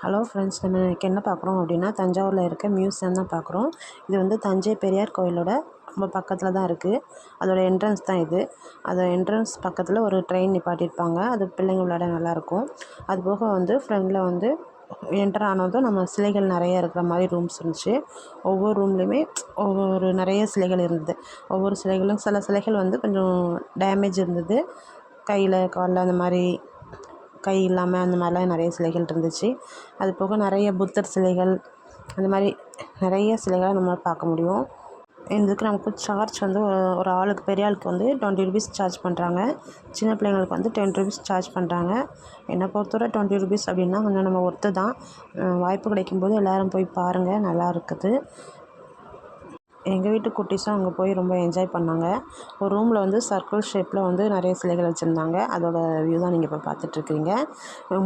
Hello friends நம்ம இன்றைக்கி என்ன பார்க்குறோம் அப்படின்னா தஞ்சாவூரில் இருக்க மியூசியம் தான் பார்க்குறோம். இது வந்து தஞ்சை பெரியார் கோயிலோட ரொம்ப பக்கத்தில் தான் இருக்குது அதோட என்ட்ரன்ஸ் தான் இது. அது என்ட்ரன்ஸ் பக்கத்தில் ஒரு ட்ரெயின் நிப்பாட்டியிருப்பாங்க. அது பிள்ளைங்க விளையாட நல்லாயிருக்கும். அது போக வந்து ஃப்ரெண்டில் வந்து என்டர் ஆனதும் நம்ம சிலைகள் நிறைய இருக்கிற மாதிரி ரூம்ஸ் இருந்துச்சு. ஒவ்வொரு ரூம்லேயுமே ஒவ்வொரு நிறைய சிலைகள் இருந்தது. ஒவ்வொரு சிலைகளும் சில சிலைகள் வந்து கொஞ்சம் டேமேஜ் இருந்தது. கையில் காலில் அந்த மாதிரி கை இல்லாமல் அந்த மாதிரிலாம் நிறைய சிலைகள் இருந்துச்சு. அது போக நிறைய புத்தர் சிலைகள் அந்த மாதிரி நிறைய சிலைகளை நம்மளால் பார்க்க முடியும். இதுக்கு நமக்கு சார்ஜ் வந்து ஒரு ஆளுக்கு பெரிய ஆளுக்கு வந்து டுவெண்ட்டி ருபீஸ் சார்ஜ் பண்ணுறாங்க சின்ன பிள்ளைங்களுக்கு வந்து டென் ருபீஸ் சார்ஜ் பண்ணுறாங்க என்னை பொறுத்தவரை டுவெண்ட்டி ருபீஸ் அப்படின்னா கொஞ்சம் நம்ம ஒர்த்து தான். வாய்ப்பு கிடைக்கும்போது எல்லோரும் போய் பாருங்கள் நல்லா இருக்குது. எங்கள் வீட்டு குட்டீஸும் அங்கே போய் ரொம்ப என்ஜாய் பண்ணாங்க. ஒரு ரூமில் வந்து சர்க்கிள் ஷேப்பில் வந்து நிறைய சிலைகள் வச்சுருந்தாங்க. அதோட வியூ தான் நீங்கள் இப்போ பார்த்துட்ருக்கீங்க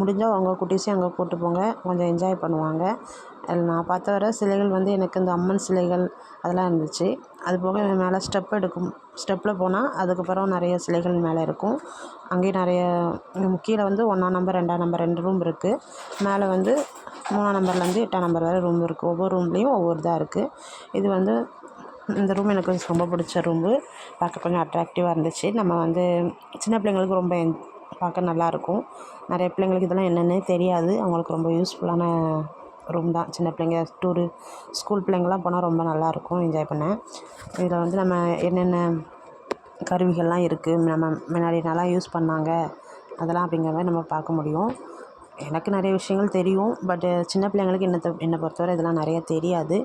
முடிஞ்சால் உங்கள் குட்டீஸையும் அங்கே கூட்டு போங்க. கொஞ்சம் என்ஜாய் பண்ணுவாங்க. அதில் நான் பார்த்த வர சிலைகள் வந்து எனக்கு இந்த அம்மன் சிலைகள் அதெல்லாம் இருந்துச்சு. அது போக மேலே ஸ்டெப் எடுக்கும் ஸ்டெப்பில் போனால் அதுக்கப்புறம் நிறைய சிலைகள் மேலே இருக்கும். அங்கேயும் நிறைய கீழே வந்து ஒன்றாம் நம்பர் ரெண்டாம் நம்பர் ரெண்டு ரூம் இருக்குது. மேலே வந்து மூணாம் நம்பர்லேருந்து எட்டாம் நம்பர் வரை ரூம் இருக்குது. ஒவ்வொரு ரூம்லேயும் ஒவ்வொரு இதாக இருக்குது. இது வந்து இந்த ரூம் எனக்கு ரொம்ப பிடிச்ச ரூம் பார்க்க கொஞ்சம் அட்ராக்டிவாக இருந்துச்சு. நம்ம வந்து சின்ன பிள்ளைங்களுக்கு ரொம்ப பார்க்க நல்லாயிருக்கும் நிறைய பிள்ளைங்களுக்கு இதெல்லாம் என்னென்னே தெரியாது. அவங்களுக்கு ரொம்ப யூஸ்ஃபுல்லான ரூம் தான். சின்ன பிள்ளைங்க டூரு ஸ்கூல் பிள்ளைங்கள்லாம் போனால் ரொம்ப நல்லாயிருக்கும் என்ஜாய் பண்ணேன். இதில் வந்து நம்ம என்னென்ன கருவிகள்லாம் இருக்குது நம்ம முன்னாடி நல்லா யூஸ் பண்ணாங்க. அதெல்லாம் அப்படிங்கிற மாதிரி நம்ம பார்க்க முடியும். எனக்கு நிறைய விஷயங்கள் தெரியும். பட்டு சின்ன பிள்ளைங்களுக்கு என்னத்தை என்னை பொறுத்தவரை இதெல்லாம் நிறைய தெரியாது.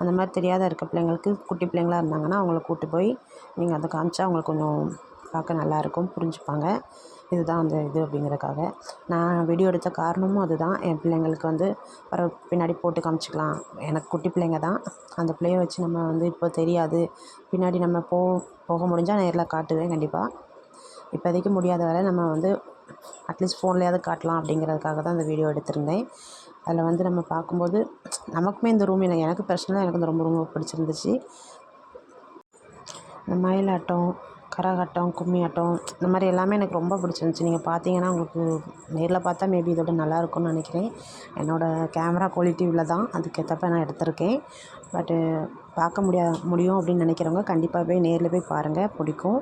அந்த மாதிரி தெரியாத இருக்க பிள்ளைங்களுக்கு குட்டி பிள்ளைங்களா இருந்தாங்கன்னா அவங்கள கூட்டி போய் நீங்கள் அதை காமிச்சா அவங்களுக்கு கொஞ்சம் பார்க்க நல்லாயிருக்கும் புரிஞ்சுப்பாங்க. இதுதான் அந்த இது அப்படிங்கிறதுக்காக. நான் வீடியோ எடுத்த காரணமும் அதுதான். என் பிள்ளைங்களுக்கு வந்து வர பின்னாடி போட்டு காமிச்சிக்கலாம். எனக்கு குட்டி பிள்ளைங்க தான். அந்த பிள்ளைய வச்சு நம்ம வந்து இப்போ தெரியாது. பின்னாடி நம்ம போ போக முடிஞ்சால் நேரில் காட்டுவேன் கண்டிப்பாக இப்போதைக்கு முடியாத வரை நம்ம வந்து அட்லீஸ்ட் ஃபோன்லேயாவது காட்டலாம் அப்படிங்கிறதுக்காக தான் அந்த வீடியோ எடுத்திருந்தேன். அதில் வந்து நம்ம பார்க்கும்போது நமக்குமே இந்த ரூம் எனக்கு எனக்கு பர்சனலாக எனக்கு இந்த ரொம்ப ரொம்ப பிடிச்சிருந்துச்சு. இந்த மயிலாட்டம் கரகாட்டம் கும்மி ஆட்டம் இந்த மாதிரி எல்லாமே எனக்கு ரொம்ப பிடிச்சிருந்துச்சி. நீங்கள் பார்த்தீங்கன்னா உங்களுக்கு நேரில் பார்த்தா மேபி இதோட நல்லாயிருக்கும்னு நினைக்கிறேன். என்னோடய கேமரா குவாலிட்டி உள்ள தான் அதுக்கேற்றப்ப நான் எடுத்திருக்கேன். பட்டு பார்க்க முடியா முடியும் அப்படின்னு நினைக்கிறவங்க கண்டிப்பாக போய் நேரில் போய் பாருங்கள் பிடிக்கும்.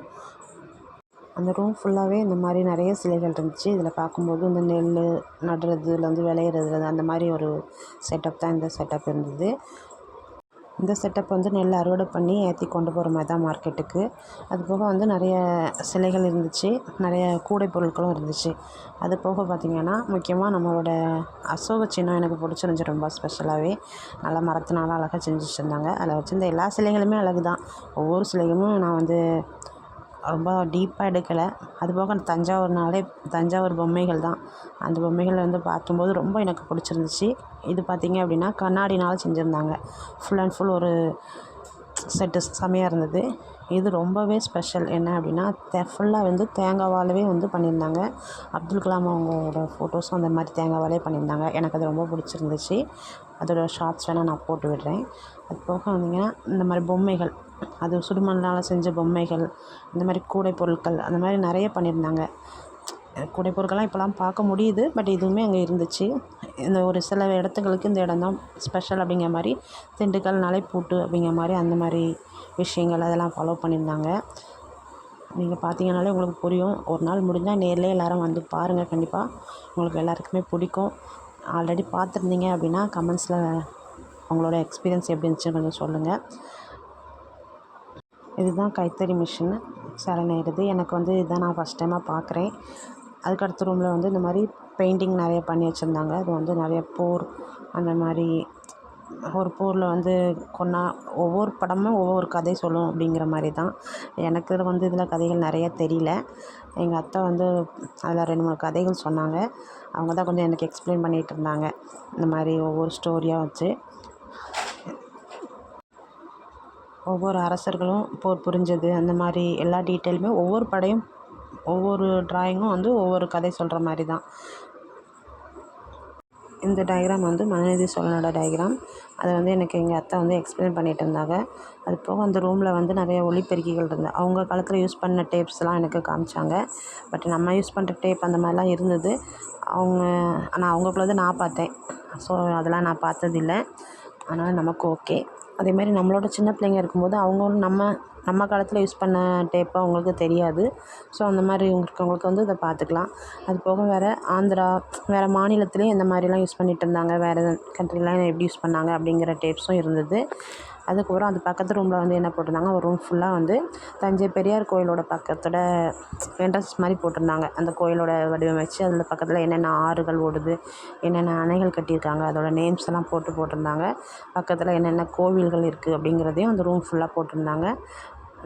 அந்த ரூம் ஃபுல்லாகவே இந்த மாதிரி நிறைய சிலைகள் இருந்துச்சு. இதில் பார்க்கும்போது இந்த நெல் நடுறதுலேருந்து விளையிறது அந்த மாதிரி ஒரு செட்டப் தான் இந்த செட்டப் இருந்தது. இந்த செட்டப் வந்து நெல் அறுவடை பண்ணி ஏற்றி கொண்டு போகிற மாதிரி தான் மார்க்கெட்டுக்கு அது போக வந்து நிறைய சிலைகள் இருந்துச்சு. நிறைய கூடை பொருட்களும் இருந்துச்சு. அது போக பார்த்திங்கன்னா முக்கியமாக நம்மளோட அசோக சின்னம் எனக்கு பிடிச்சிருந்துச்சி ரொம்ப ஸ்பெஷலாகவே நல்லா மரத்தினால அழகாக செஞ்சு வச்சுருந்தாங்க அதில் வச்சுருந்த எல்லா சிலைகளுமே அழகு தான் ஒவ்வொரு சிலைகளும் நான் வந்து ரொம்ப டீப்பாக எடுக்கலை. அதுபோக தஞ்சாவூர்னாலே தஞ்சாவூர் பொம்மைகள் தான். அந்த பொம்மைகளை வந்து பார்க்கும்போது ரொம்ப எனக்கு பிடிச்சிருந்துச்சி. இது பார்த்திங்க அப்படின்னா கண்ணாடினால் செஞ்சுருந்தாங்க. ஃபுல் அண்ட் ஃபுல் ஒரு செட்டு செமையாக இருந்தது. இது ரொம்பவே ஸ்பெஷல் என்ன அப்படின்னா தே ஃபுல்லாக வந்து தேங்காவாலவே வந்து பண்ணியிருந்தாங்க. அப்துல் கலாம் அவங்களோட ஃபோட்டோஸும் அந்த மாதிரி தேங்காவாலே பண்ணியிருந்தாங்க. எனக்கு அது ரொம்ப பிடிச்சிருந்துச்சி. அதோட ஷார்ட்ஸ் வேணால் நான் போட்டு விடுறேன். அது போக வந்தீங்கன்னா இந்த மாதிரி பொம்மைகள். அது சுடுமண்ணால் செஞ்ச பொம்மைகள் இந்த மாதிரி கூடை பொருட்கள் அந்த மாதிரி நிறைய பண்ணியிருந்தாங்க. கூடை பொருட்கள்லாம் இப்போலாம் பார்க்க முடியுது பட் இதுவுமே அங்கே இருந்துச்சு. இந்த ஒரு சில இடத்துங்களுக்கு இந்த இடம் தான் ஸ்பெஷல் அப்படிங்கிற மாதிரி திண்டுக்கல் பூட்டு அப்படிங்கிற மாதிரி அந்த மாதிரி விஷயங்கள் அதெல்லாம் ஃபாலோ பண்ணியிருந்தாங்க. நீங்கள் பார்த்தீங்கனாலே உங்களுக்கு புரியும். ஒரு நாள் முடிஞ்சால் நேர்லேயே எல்லோரும் வந்து பாருங்கள் கண்டிப்பாக உங்களுக்கு எல்லாருக்குமே பிடிக்கும். ஆல்ரெடி பார்த்துருந்தீங்க அப்படின்னா கமெண்ட்ஸில் உங்களோட எக்ஸ்பீரியன்ஸ் எப்படி இருந்துச்சுன்னு கொஞ்சம் சொல்லுங்கள் இதுதான் கைத்தறி மிஷின். சேலை நெய்கிறது எனக்கு வந்து இதுதான் நான் ஃபஸ்ட் டைமாக பார்க்குறேன் அதுக்கடுத்த ரூமில் வந்து இந்த மாதிரி பெயிண்டிங் நிறைய பண்ணி வச்சுருந்தாங்க. அது வந்து நிறைய போர் அந்த மாதிரி ஒரு போரில் வந்து கொன்னா ஒவ்வொரு படமும் ஒவ்வொரு கதை சொல்லும் அப்படிங்கிற மாதிரி தான். எனக்கு இதில் வந்து இதில் கதைகள் நிறைய தெரியல. எங்கள் அத்தை வந்து அதில் ரெண்டு மூணு கதைகள் சொன்னாங்க. அவங்க தான் கொஞ்சம் எனக்கு எக்ஸ்பிளைன் பண்ணிகிட்டு இருந்தாங்க. இந்த மாதிரி ஒவ்வொரு ஸ்டோரியாக வச்சு. ஒவ்வொரு அரசர்களும் போர் புரிஞ்சது. அந்த மாதிரி எல்லா டீட்டெயிலுமே ஒவ்வொரு படையும் ஒவ்வொரு ட்ராயிங்கும் வந்து ஒவ்வொரு கதை சொல்கிற மாதிரி தான். இந்த டயக்ராம் வந்து மனுநீதி சோழனோட டயக்ராம் அதை வந்து எனக்கு எங்கள் அத்தை வந்து எக்ஸ்பிளைன் பண்ணிட்டு இருந்தாங்க. அது போக அந்த ரூமில் வந்து நிறைய ஒளிப்பெருக்கிகள் இருந்தது. அவங்க காலத்தில் யூஸ் பண்ண டேப்ஸ்லாம் எனக்கு காமிச்சாங்க. பட் நம்ம யூஸ் பண்ணுற டேப் அந்த மாதிரிலாம் இருந்தது. அவங்க ஆனால் அவங்களுக்குள்ளது நான் பார்த்தேன். ஸோ அதெல்லாம் நான் பார்த்ததில்ல. அதனால் நமக்கு ஓகே அதேமாதிரி நம்மளோட சின்ன பிள்ளைங்க இருக்கும்போது அவங்களும் நம்ம நம்ம காலத்தில் யூஸ் பண்ண டேப்பு அவங்களுக்கு தெரியாது. ஸோ அந்த மாதிரி இருக்கவங்களுக்கு வந்து இதை பார்த்துக்கலாம். அது போக வேறு ஆந்திரா வேறு மாநிலத்துலேயும் இந்த மாதிரிலாம் யூஸ் பண்ணிகிட்டு இருந்தாங்க. வேறு கண்ட்ரிலாம் எப்படி யூஸ் பண்ணாங்க அப்படிங்கிற டேப்ஸும் இருந்தது. அதுக்கப்புறம் அது பக்கத்து ரூமில் வந்து என்ன போட்டிருந்தாங்க? ஒரு ரூம் ஃபுல்லாக வந்து தஞ்சை பெரியார் கோயிலோட பக்கத்தோட என்ட்ரன்ஸ் மாதிரி போட்டிருந்தாங்க. அந்த கோயிலோட வடிவமைச்சு அதில் பக்கத்தில் என்னென்ன ஆறுகள் ஓடுது என்னென்ன அணைகள் கட்டியிருக்காங்க அதோட நேம்ஸ் எல்லாம் போட்டு போட்டிருந்தாங்க. பக்கத்தில் என்னென்ன கோவில்கள் இருக்குது அப்படிங்கிறதையும் அந்த ரூம் ஃபுல்லாக போட்டிருந்தாங்க.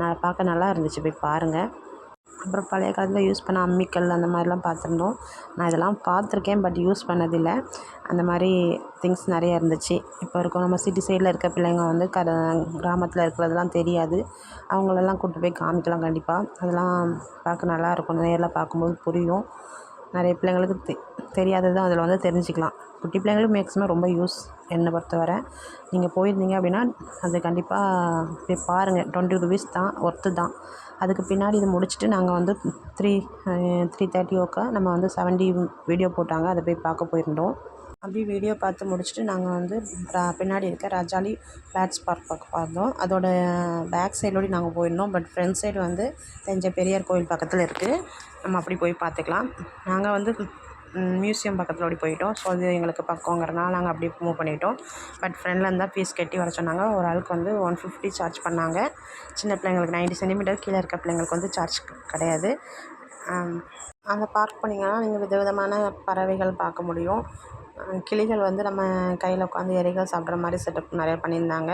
நான் பார்க்க நல்லா இருந்துச்சு. போய் பாருங்கள் அப்புறம் பழைய காலத்தில் யூஸ் பண்ண அம்மிக்கல் அந்த மாதிரிலாம் பார்த்துருந்தோம். நான் இதெல்லாம் பார்த்துருக்கேன் பட் யூஸ் பண்ணதில்லை. அந்த மாதிரி திங்ஸ் நிறைய இருந்துச்சு. இப்போ இருக்க நம்ம சிட்டி சைடில் இருக்க பிள்ளைங்க வந்து கர கிராமத்தில் இருக்கிறதெல்லாம் தெரியாது. அவங்களெல்லாம் கூப்பிட்டு போய் காமிக்கலாம் கண்டிப்பாக அதெல்லாம் பார்க்க நல்லாயிருக்கும் நேரில் பார்க்கும்போது புரியும். நிறைய பிள்ளைங்களுக்கு தெ தெரியாதது அதில் வந்து தெரிஞ்சுக்கலாம். குட்டி பிள்ளைங்களுக்கு மேக்ஸிமம் ரொம்ப யூஸ் என்னை பொறுத்தவரை. நீங்கள் போயிருந்தீங்க அப்படின்னா அது கண்டிப்பாக போய் பாருங்கள் டுவெண்ட்டி ருபீஸ் தான் ஒர்த்து தான். அதுக்கு பின்னாடி இது முடிச்சுட்டு நாங்கள் வந்து த்ரீ த்ரீ தேர்ட்டி ஓக்க நம்ம வந்து செவன்டி வீடியோ போட்டாங்க. அதை போய் பார்க்க போயிருந்தோம். அப்படி வீடியோ பார்த்து முடிச்சுட்டு நாங்கள் வந்து ரா- பின்னாடி இருக்க ராஜாலி பேட்ஸ் பார்க் பார்க்க பார்த்தோம். அதோட பேக் சைடோடி நாங்கள் போயிருந்தோம். பட் ஃப்ரண்ட் சைடு வந்து தஞ்சை பெரியார் கோயில் பக்கத்தில் இருக்குது நம்ம அப்படி போய் பார்த்துக்கலாம். நாங்கள் வந்து மியூசியம் பக்கத்தில் ஓடி போயிட்டோம். ஸோ அது எங்களுக்கு பக்கங்கிறனால நாங்கள் அப்படியே மூவ் பண்ணிட்டோம். பட் ஃப்ரெண்டில் இருந்தால் ஃபீஸ் கட்டி வர சொன்னாங்க. ஒரு ஆளுக்கு வந்து ஒன் ஃபிஃப்டி சார்ஜ் பண்ணாங்க. சின்ன பிள்ளைங்களுக்கு 90 சென்டிமீட்டர் கீழே இருக்க பிள்ளைங்களுக்கு வந்து சார்ஜ் கிடையாது. Um, அந்த பார்க் பண்ணிங்கன்னா நீங்கள் விதவிதமான பறவைகள் பார்க்க முடியும். கிளிகள் வந்து நம்ம கையில் உட்காந்து இறைகள் சாப்பிட்ற மாதிரி செட்டப் நிறைய பண்ணியிருந்தாங்க.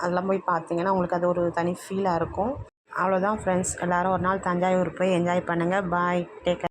அதெல்லாம் போய் பார்த்தீங்கன்னா உங்களுக்கு அது ஒரு தனி ஃபீலாக இருக்கும். அவ்வளோதான் ஃப்ரெண்ட்ஸ் எல்லோரும் ஒரு நாள் தஞ்சாவூர் போய் என்ஜாய் பண்ணுங்கள் பாய் டேக்